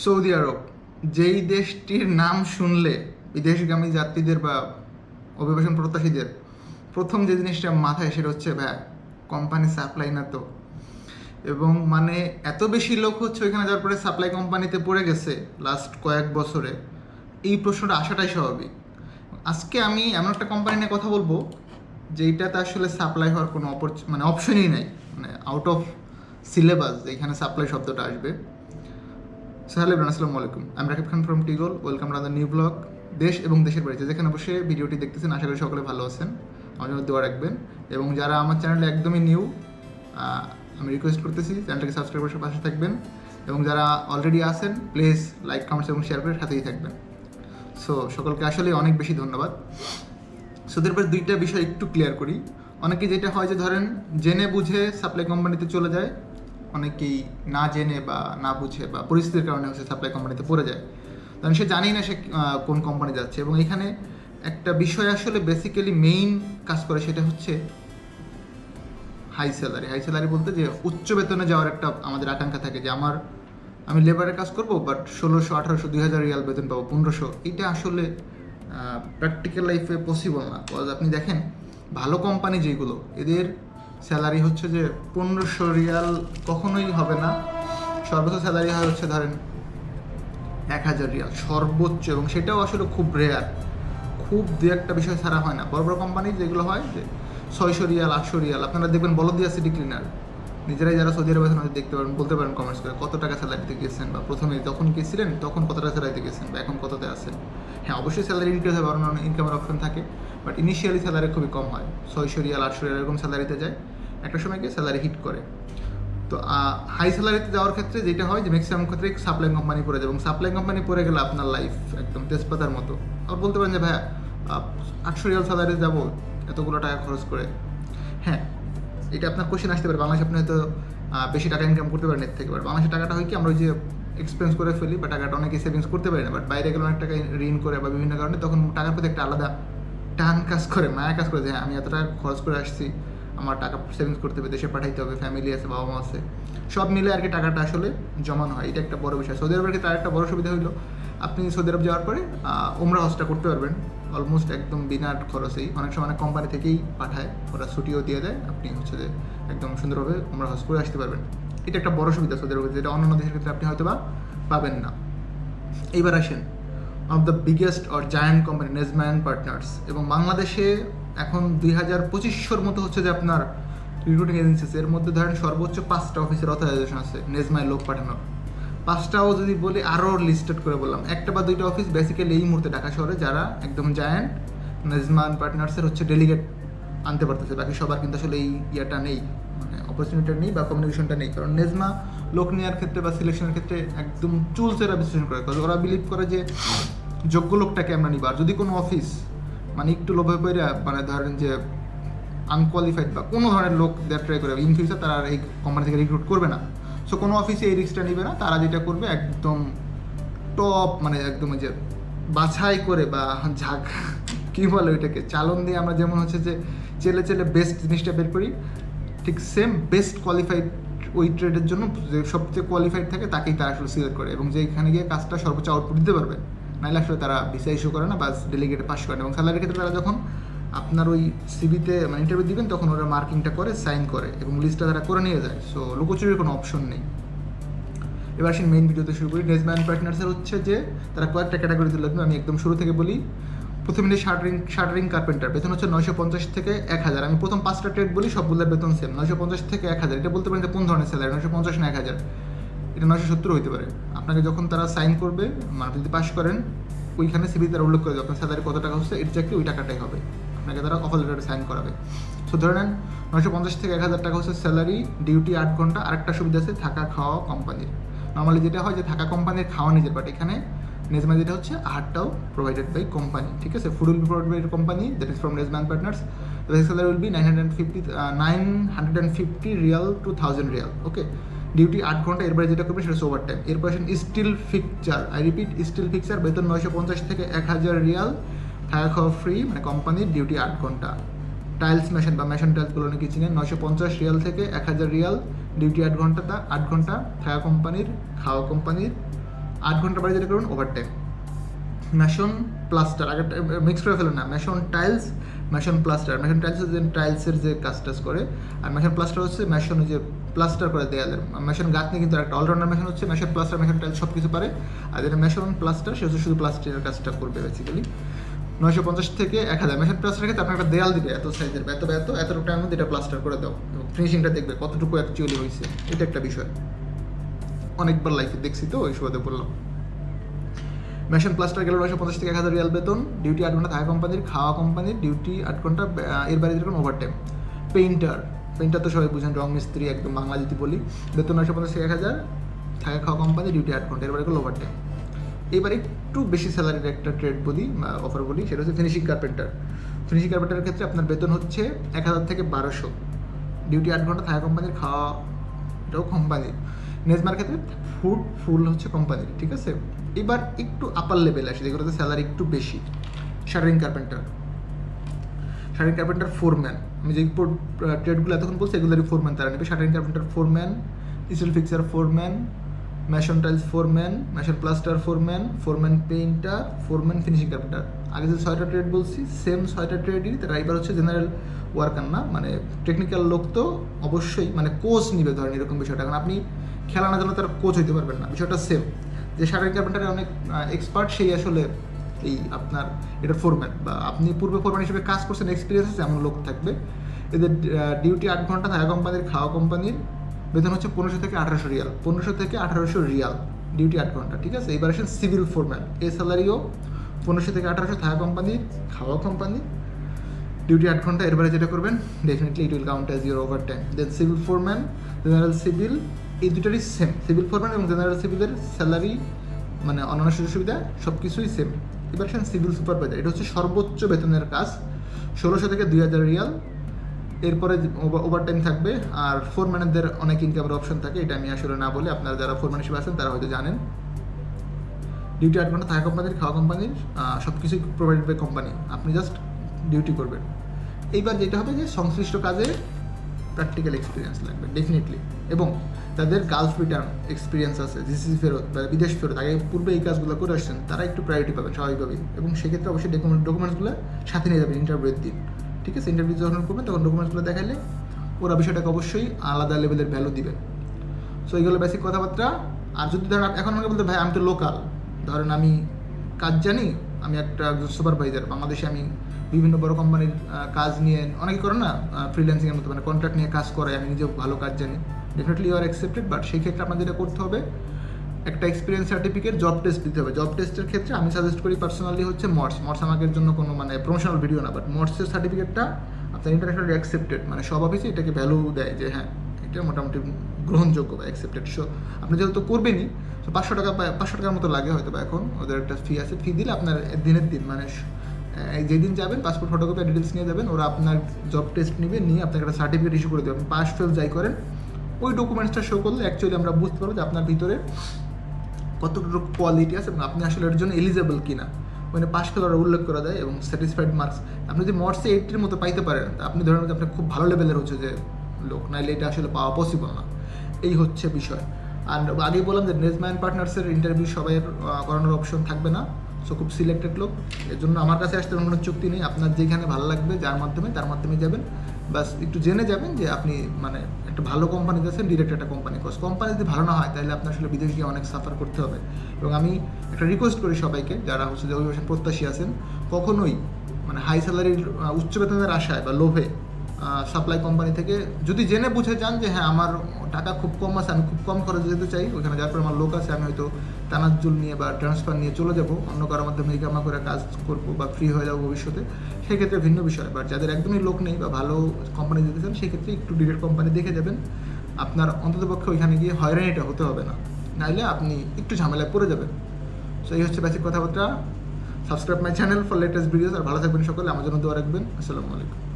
Saudi আরব, যেই দেশটির নাম শুনলে, বিদেশগামী যাত্রীদের বা অভিবাসন প্রত্যাশীদের, প্রথম যে জিনিসটা মাথায়, সেটা হচ্ছে, ভাই কোম্পানি সাপ্লাই না তো? এবং মানে এত বেশি লোক হচ্ছে ওইখানে যাওয়ার পরে সাপ্লাই কোম্পানিতে পড়ে গেছে লাস্ট কয়েক বছরে, এই প্রশ্নটা আসাটাই স্বাভাবিক। আজকে আমি এমন একটা কোম্পানি নিয়ে কথা বলব, যেইটাতে আসলে সাপ্লাই হওয়ার কোনো অপরচু মানে অপশনই নাই মানে আউট অফ সিলেবাস যেখানে সাপ্লাই শব্দটা আসবে। সো আসসালামু আলাইকুম। আমি রাকিব খান ফ্রম টিগল ওয়েলকাম টু নিউ ব্লগ দেশ এবং দেশের বাড়িতে যেখানে বসে ভিডিওটি দেখতেছেন, আশা করি সকলে ভালো আছেন। আমার জন্য দোয়া রাখবেন। এবং যারা আমার চ্যানেলে একদমই নিউ আমি রিকোয়েস্ট করতেছি চ্যানেলটাকে সাবস্ক্রাইব করে পাশে থাকবেন। এবং যারা অলরেডি আছেন প্লিজ লাইক কমেন্টস এবং শেয়ার করে সাথেই থাকবেন। সো সকলকে আসলে অনেক বেশি ধন্যবাদ। সো এরপর দুইটা বিষয় একটু ক্লিয়ার করি। অনেকে যেটা হয় যে ধরেন, জেনে বুঝে সাপ্লাই কোম্পানিতে চলে যায়। অনেকেই না জেনে বা না বুঝে বা পরিস্থিতির কারণে হচ্ছে সাপ্লাই কোম্পানিতে পড়ে যায়। কারণ সে জানেই না সে কোন কোম্পানি যাচ্ছে এবং এখানে একটা বিষয় আসলে বেসিক্যালি মেইন কাজ করে সেটা হচ্ছে হাই স্যালারি হাই স্যালারি বলতে যে উচ্চ বেতনে যাওয়ার একটা আমাদের আকাঙ্ক্ষা থাকে যে আমার, আমি লেবারের কাজ করব বাট ষোলোশো, আঠারোশো, দুই হাজার রিয়াল বেতন পাবো, পনেরোশো। এটা আসলে প্র্যাকটিক্যাল লাইফে পসিবল না। আপনি দেখেন, ভালো কোম্পানি যেগুলো, এদের স্যালারি হচ্ছে যে পনেরোশো রিয়াল কখনোই হবে না। সর্বোচ্চ স্যালারি হয় হচ্ছে ধরেন এক হাজার রিয়াল, সর্বোচ্চ। এবং সেটাও আসলে খুব রেয়ার খুব দু একটা বিষয় ছাড়া হয় না। বড় বড় কোম্পানি যেগুলো হয় যে ছয়শো রিয়াল, আটশো রিয়াল, আপনারা দেখবেন বলদিয়া সিটি ক্লিনার নিজেরাই যারা সৌদি আরবে হয়তো দেখতে পারেন বলতে পারেন কমেন্টস করে কত টাকা স্যালারিতে গেছেন বা প্রথমে যখন গেছিলেন, তখন কত টাকা স্যালারিতে গেছেন বা এখন কততে আছেন। হ্যাঁ অবশ্যই স্যালারি ইনক্রিজ হবে অন্য ইনকামের অপশন থাকে। বাট ইনিশিয়ালি স্যালারি খুবই কম হয়। ছয়শো রিয়াল, আটশো রিয়াল এরকম স্যালারিতে যায়। একটা সময় গিয়ে স্যালারি হিট করে। তো হাই স্যালারিতে যাওয়ার ক্ষেত্রে যেটা হয় যে ম্যাক্সিমাম ক্ষেত্রে সাপ্লাই কোম্পানি পড়ে যায় এবং সাপ্লাই কোম্পানি পড়ে গেলে আপনার লাইফ একদম তেজপাতার মতো। আর বলতে পারেন যে, ভাইয়া আটশো রিয়াল স্যালারি যাব, এতগুলো টাকা খরচ করে। হ্যাঁ এটা আপনার কোশ্চেন আসতে পারে। বাংলাদেশে আপনি হয়তো বেশি টাকা ইনকাম করতে পারেন এর থেকে। বাট বাংলাদেশের টাকাটা হয় কি, আমরা যে এক্সপেন্স করে ফেলি, বা টাকাটা অনেকে সেভিংস করতে পারি না। বাট বাইরে গেলে অনেক টাকা ঋণ করে বা বিভিন্ন কারণে তখন টাকার প্রতি একটা আলাদা টান কাজ করে, মায়া কাজ করে যে হ্যাঁ আমি এত টাকা খরচ করে আসছি। আমার টাকা সেভিংস করতে হবে, দেশে পাঠাইতে হবে ফ্যামিলি আছে বাবা মা আছে, সব মিলে আর কি টাকাটা আসলে জমানো হয়। এটা একটা বড় বিষয়। সৌদি আরবের ক্ষেত্রে আরেকটা বড় সুবিধা হলো আপনি সৌদি আরব যাওয়ার পরে ওমরা হজটা করতে পারবেন। অলমোস্ট একদম বিনা খরচেই। অনেক সময় অনেক কোম্পানি থেকেই পাঠায়, ওরা ছুটিও দিয়ে দেয়, আপনি হচ্ছে যে একদম সুন্দরভাবে ওমরা হজ করে আসতে পারবেন। এটা একটা বড় সুবিধা সৌদি আরবে যেটা অন্যান্য দেশের ক্ষেত্রে আপনি হয়তো বা পাবেন না। এইবার আসেন of the biggest or giant company নেজম্যান partners এবং বাংলাদেশে এখন দুই হাজার পঁচিশশোর মতো হচ্ছে যে আপনার রিক্রুটিং এজেন্সিস এর মধ্যে ধরেন সর্বোচ্চ পাঁচটা অফিসের অথরাইজেশন আছে নেজমায় লোক পাঠানোর পাঁচটাও যদি বলি আরও লিস্টেড করে বললাম। একটা বা দুইটা অফিস বেসিক্যালি এই মুহূর্তে ঢাকা শহরে যারা একদম জায়ান্ট নেজমান পার্টনার্সের হচ্ছে ডেলিগেট আনতে পারতেছে। বাকি সবার কিন্তু আসলে এই ইয়েটা নেই মানে অপরচুনিটিটা নেই বা কমিউনিকেশনটা নেই। কারণ নেজমা লোক নেওয়ার ক্ষেত্রে বা সিলেকশনের ক্ষেত্রে একদম চুলচেরা বিশ্লেষণ করে। কারণ ওরা বিলিভ করে যে যোগ্য লোকটাকে আমরা নিবার যদি কোনো অফিস মানে একটু লোভে পড়ে মানে ধরেন যে আনকোয়ালিফাইড বা কোনো ধরনের লোক দেওয়ার ট্রাই করে ইন ফিউচার তারা এই কোম্পানি থেকে রিক্রুট করবে না। সো কোনো অফিসে এই রিস্কটা নেবে না। তারা যেটা করবে, একদম টপ মানে একদম যে বাছাই করে বা ঝাঁক, কী বলে ওইটাকে, চালন দিয়ে আমরা যেমন হচ্ছে যে চেলে চেলে বেস্ট জিনিসটা বের করি, ঠিক সেম বেস্ট কোয়ালিফাইড ওই ট্রেডের জন্য যে সবচেয়ে কোয়ালিফাইড থাকে, তাকেই তারা আসলে সিলেক্ট করে এবং যেখানে গিয়ে কাজটা সর্বোচ্চ আউটপুট দিতে পারবে। নাহলে আসলে তারা ভিসা ইস্যু করে না, বা ডেলিগেটে পাস করে না। এবং স্যালারির ক্ষেত্রে তারা যখন আপনার ওই সিবিতে মানে ইন্টারভিউ দিবেন, তখন ওরা মার্কিংটা করে সাইন করে এবং লিস্টটা তারা করে নিয়ে যায়। সো লুকোচুরির কোনো অপশন নেই। এবার আসেন মেইন ভিডিওতে শুরু করি। নেজম্যান পার্টনার্সের হচ্ছে যে, তারা কয়েকটা ক্যাটাগরিতে লাগবে। আমি একদম শুরু থেকে বলি। প্রথমে নিয়ে শার্টারিং শার্টারিং কার্পেন্টার বেতন হচ্ছে নয়শো পঞ্চাশ থেকে এক হাজার। আমি প্রথম পাঁচটা ট্রেড বলি, সবগুলোর বেতন সেম নয়শো পঞ্চাশ থেকে এক হাজার। এটা বলতে পারেন যে কোন ধরনের স্যালারি নয়শো পঞ্চাশ না এক হাজার? এটা নয়শো সত্তর হইতে পারে। আপনাকে যখন তারা সাইন করবে মানে আপনি যদি পাস করেন ওইখানে সিবি তারা উল্লেখ করে আপনার স্যালারি কত টাকা হচ্ছে চাকরি ওই টাকাটাই হবে। আপনাকে তারা অফার লেটারে সাইন করাবে। সো ধরে নেন নয়শো পঞ্চাশ থেকে এক হাজার টাকা হচ্ছে স্যালারি ডিউটি আট ঘণ্টা আরেকটা সুবিধা আছে থাকা খাওয়া কোম্পানির নর্মালি যেটা হয় যে থাকা কোম্পানির খাওয়া নিজের বাট এখানে নেজমা যেটা হচ্ছে আহারটাও প্রোভাইডেড বাই কোম্পানি ঠিক আছে? Food will be provide by company that is from নেজম্যান partners the salary will be 950 uh, 950 riyal two thousand riyal okay duty আট ঘণ্টা, এরপরে যেটা করবে সেটা ওভার টাইম এরপর আসেন steel fixture I repeat steel fixture বেতন নয়শো পঞ্চাশ থেকে এক হাজার রিয়াল। থাকা খাওয়া ফ্রি মানে কোম্পানির ডিউটি আট ঘণ্টা। টাইলস মেশিন বা মেশিন টাইলসগুলো নাকি চিনেন, নয়শো পঞ্চাশ রিয়াল থেকে এক হাজার রিয়াল। ডিউটি আট ঘণ্টা তা আট ঘণ্টা। থাকা কোম্পানির খাওয়া কোম্পানির আট ঘণ্টা বাড়ি যেটা করবেন ওভার টাইম ম্যাশন প্লাস্টার আগে মিক্স করে ফেলেন না। Mason tiles mason plaster mason tiles হচ্ছে টাইলসের যে কাজ টাজ করে, আর ম্যাশন প্লাস্টার হচ্ছে ম্যাশন যে প্লাস্টার করে দেয়ালের। ম্যাশন গাঁথনি কিন্তু একটা অলরাউন্ডার ম্যাশন হচ্ছে ম্যাশন প্লাস্টার ম্যাশন টাইলস সব কিছু পারে। আর যেটা ম্যাশন প্লাস্টার সে হচ্ছে শুধু প্লাস্টারের কাজটা করবে বেসিক্যালি নয়শো পঞ্চাশ থেকে এক হাজার। মেশন প্লাস্টার ক্ষেত্রে আপনার একটা দেয়াল দিবে, এত সাইজের এত এত, এতটুকু টাইম মধ্যে এটা প্লাস্টার করে দাও। এবং ফিনিশিংটা দেখবে কতটুকু অ্যাকচুয়ালি হয়েছে। এটা একটা বিষয়। অনেকবার লাইফে দেখছি তো, ওই সুবাদে বললাম। মেশিন প্লাস্টার গেল নয়শো পঞ্চাশ থেকে এক হাজার রিয়াল বেতন ডিউটি আট ঘণ্টা থাকা কোম্পানির খাওয়া কোম্পানির ডিউটি আট ঘণ্টা এর বাইরে যেরকম ওভার টাইম পেইন্টার পেইন্টার তো সবাই বুঝেন, রং মিস্ত্রি একদম বাংলা যদি বলি, বেতন নয়শো পঞ্চাশ থেকে এক হাজার থাকা খাওয়া কোম্পানি ডিউটি আট ঘণ্টা, এর বাইরে গেল ওভার টাইম এবার একটু বেশি স্যালারির একটা ট্রেড বলি অফার বলি, সেটা হচ্ছে ফিনিশিং কার্পেন্টার ফিনিশিং কার্পেন্টারের ক্ষেত্রে আপনার বেতন হচ্ছে এক হাজার থেকে বারোশো। ডিউটি আট ঘণ্টা থাকা কোম্পানির খাওয়া এটাও কোম্পানির নেজমার ক্ষেত্রে ফুড ফুল হচ্ছে কোম্পানির ঠিক আছে? এবার একটু আপার লেভেল আসে, যেগুলোতে স্যালারি একটু বেশি। Shuttering carpenter shuttering carpenter foreman আমি যে ট্রেডগুলো এতক্ষণ বলছি, এগুলোরই ফোরম্যান তারা নেবে। Shuttering carpenter foreman steel fixer foreman mason tiles foreman mason plaster foreman foreman painter foreman finishing carpenter আগে যে ছয়টা ট্রেড বলছি সেম ছয়টা ট্রেডই তারা এবার হচ্ছে জেনারেল ওয়ার্কার না? মানে টেকনিক্যাল লোক তো অবশ্যই মানে কোচ নিবে ধরেন এরকম বিষয়টা। কারণ আপনি খেলা না জানলে তার কোচ হইতে পারবেন না। বিষয়টা সেম যে শাটারিং কার্পেন্টারে অনেক এক্সপার্ট সেই আসলে এই আপনার এটা ফোরম্যান বা আপনি পূর্বে ফোরম্যান হিসেবে কাজ করছেন এক্সপিরিয়েন্স আছে, এমন লোক থাকবে। এদের ডিউটি আট ঘণ্টা থাকা কোম্পানির খাওয়া কোম্পানির বেতন হচ্ছে পনেরোশো থেকে আঠারোশো রিয়াল। পনেরোশো থেকে আঠারোশো রিয়াল ডিউটি আট ঘণ্টা, ঠিক আছে? এবার আসেন সিভিল ফোরম্যান এই স্যালারিও পনেরোশো থেকে আঠারোশো থাকা কোম্পানির খাওয়া কোম্পানি ডিউটি আট ঘণ্টা। এরপরে যেটা করবেন definitely it will count as your overtime then civil foreman general civil এই দুটারই সেম সিভিল ফোরম্যান এবং জেনারেল সিভিলের স্যালারি মানে অন্যান্য সুযোগ সুবিধা সব কিছুই সেম এবার আসেন সিভিল সুপারভাইজার এটা হচ্ছে সর্বোচ্চ বেতনের কাজ, ষোলোশো থেকে দুই হাজার রিয়াল। এরপরে ওভার টাইম থাকবে, আর ফোরম্যানদের অনেক ইনকামের অপশন থাকে, এটা আমি আসলে না বলে, আপনারা যারা ফোরম্যান হিসেবে আছেন, তারা হয়তো জানেন। ডিউটি আট ঘণ্টা থাকা কোম্পানির খাওয়া কোম্পানির সব কিছুই প্রোভাইড বাই কোম্পানি আপনি জাস্ট ডিউটি করবেন। এইবার যেটা হবে যে সংশ্লিষ্ট কাজে প্র্যাকটিক্যাল এক্সপিরিয়েন্স লাগবে ডেফিনেটলি এবং তাদের গালফ রিটার্ন এক্সপিরিয়েন্স আছে জিসিসি ফেরত, বা বিদেশ ফেরত, আগে পূর্বে এই কাজগুলো করে আসছেন, তারা একটু প্রায়োরিটি পাবেন স্বাভাবিকভাবেই। এবং সেক্ষেত্রে অবশ্যই ডকুমেন্ট ডকুমেন্টসগুলো সাথে নিয়ে যাবেন ইন্টারভিউয়ের দিন। ঠিক আছে? ইন্টারভিউ যখন করবেন, তখন ডকুমেন্টসগুলো দেখালে ওরা বিষয়টাকে অবশ্যই আলাদা লেভেলের ভ্যালু দিবেন। সো এইগুলো বেসিক কথাবার্তা। আর যদি ধরেন এখন আমাকে বলতে, ভাই, আমি তো লোকাল ধরেন আমি কাজ জানি আমি একটা সুপারভাইজার বাংলাদেশে আমি বিভিন্ন বড় কোম্পানির কাজ নিয়ে অনেকে করে না ফ্রিল্যান্সিংয়ের মতো মানে কন্ট্রাক্ট নিয়ে কাজ করে আমি নিজেও ভালো কাজ জানি definitely you are accepted but সেই ক্ষেত্রে আপনার যেটা করতে হবে। একটা এক্সপিরিয়েন্স সার্টিফিকেট জব টেস্ট দিতে হবে। জব টেস্টের ক্ষেত্রে আমি সাজেস্ট করি পার্সোনালি হচ্ছে মর্স মর্স আমাদের জন্য কোনো মানে প্রমোশনাল ভিডিও না বাট মর্সের সার্টিফিকেটটা আপনার ইন্টারন্যাশনালি অ্যাকসেপ্টেড মানে সব অফিসে এটাকে ভ্যালু দেয় যে হ্যাঁ এটা মোটামুটি গ্রহণযোগ্য বা অ্যাকসেপ্টেড সো আপনি যেহেতু করবেনই পাঁচশো টাকা পাঁচশো টাকার মতো লাগে হয়তো বা এখন। ওদের একটা ফি আছে। ফি দিলে আপনার দিনের দিন মানে যেদিন যাবেন পাসপোর্ট ফটোকপি ডিটেলস নিয়ে যাবেন, ওরা আপনার জব টেস্ট নেবে, নিয়ে আপনাকে একটা সার্টিফিকেট ইস্যু করে দেবে। আপনি পাস ফেল যাই করেন ওই ডকুমেন্টসটা শো করলে অ্যাকচুয়ালি আমরা বুঝতে পারব যে আপনার ভিতরে কতটুকু কোয়ালিটি আছে এবং আপনি আসলে এর জন্য এলিজেবল কিনা। মানে পাস ফেলার উল্লেখ করা যায় এবং স্যাটিসফাইড মার্কস আপনি যদি মর্সে এইটির মতো পাইতে পারেন আপনি ধরেন যে আপনি খুব ভালো লেভেলের হচ্ছে যে লোক নাইলে এটা আসলে পাওয়া পসিবল না। এই হচ্ছে বিষয়। আর আগেই বললাম যে নেজম্যান পার্টনার্সের ইন্টারভিউ সবাই করানোর অপশন থাকবে না। সো খুব সিলেক্টেড লোক। এর জন্য আমার কাছে আসতে কোনো চুক্তি নেই। আপনার যেখানে ভালো লাগবে, যার মাধ্যমে, তার মাধ্যমে যাবেন। বাস একটু জেনে যাবেন যে আপনি মানে একটা ভালো কোম্পানিতে আছেন ডিরেক্ট একটা কোম্পানি কজ কোম্পানি যদি ভালো না হয়, তাহলে আপনার আসলে বিদেশে গিয়ে অনেক সাফার করতে হবে। এবং আমি একটা রিকোয়েস্ট করি সবাইকে, যারা হচ্ছে যে অভিবাসন প্রত্যাশী আছেন, কখনোই মানে হাই স্যালারির উচ্চ বেতনের আশায় বা লোভে সাপ্লাই কোম্পানি থেকে যদি জেনে বুঝে যান যে হ্যাঁ আমার টাকা খুব কম আছে, আমি খুব কম খরচে যেতে চাই। ওখানে যার পর আমার লোক আছে, আমি হয়তো তানাজুল নিয়ে বা ট্রান্সফার নিয়ে চলে যাব। অন্য কারোর মাধ্যমে ইকামা করে কাজ করব বা ফ্রি হয়ে যাব ভবিষ্যতে। সেক্ষেত্রে ভিন্ন বিষয় বাট যাদের একদমই লোক নেই বা ভালো কোম্পানি যেতে চান, সেক্ষেত্রে একটু ডিরেক্ট কোম্পানি দেখে যাবেন। আপনার অন্ততপক্ষে ওইখানে গিয়ে হয়রানিটা হতে হবে না। নাইলে আপনি একটু ঝামেলায় পড়ে যাবেন। সো এই হচ্ছে বেসিক কথাবার্তা। Subscribe my channel for latest videos আর ভালো থাকবেন সকলে। আমার জন্য দোয়া রাখবেন। আসসালামু আলাইকুম।